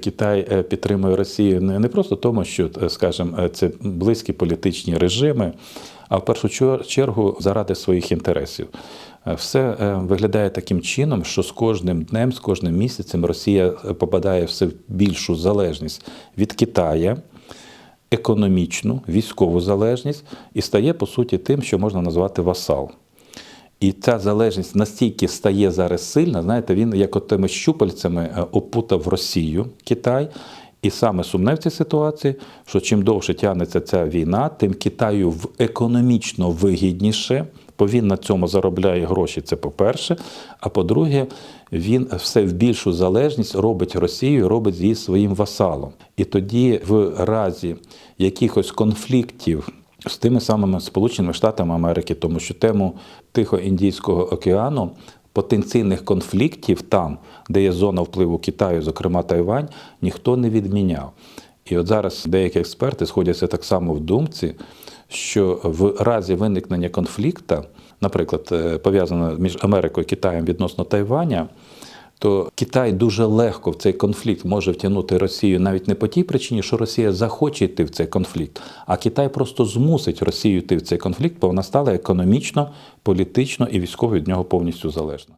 Китай е, підтримує Росію не просто тому, що, е, скажімо, е, це близькі політичні режими, а в першу чергу заради своїх інтересів. Все виглядає таким чином, що з кожним днем, з кожним місяцем Росія попадає все в більшу залежність від Китаю, економічну, військову залежність і стає, по суті, тим, що можна назвати васал. І ця залежність настільки стає зараз сильна, знаєте, він як от тими щупальцями е, опутав Росію, Китай. І саме сумне в цій ситуації, що чим довше тягнеться ця війна, тим Китаю в економічно вигідніше, бо він на цьому заробляє гроші. Це по-перше. А по-друге, він все в більшу залежність робить Росію, робить її своїм васалом. І тоді, в разі якихось конфліктів з тими самими Сполученими Штатами Америки, тому що тему Тихоіндійського океану. Потенційних конфліктів там, де є зона впливу Китаю, зокрема Тайвань, ніхто не відміняв. І от зараз деякі експерти сходяться так само в думці, що в разі виникнення конфлікту, наприклад, е, пов'язано між Америкою і Китаєм відносно Тайваня, то Китай дуже легко в цей конфлікт може втягнути Росію навіть не по тій причині, що Росія захоче йти в цей конфлікт, а Китай просто змусить Росію йти в цей конфлікт, бо вона стала економічно, політично і військово від нього повністю залежна.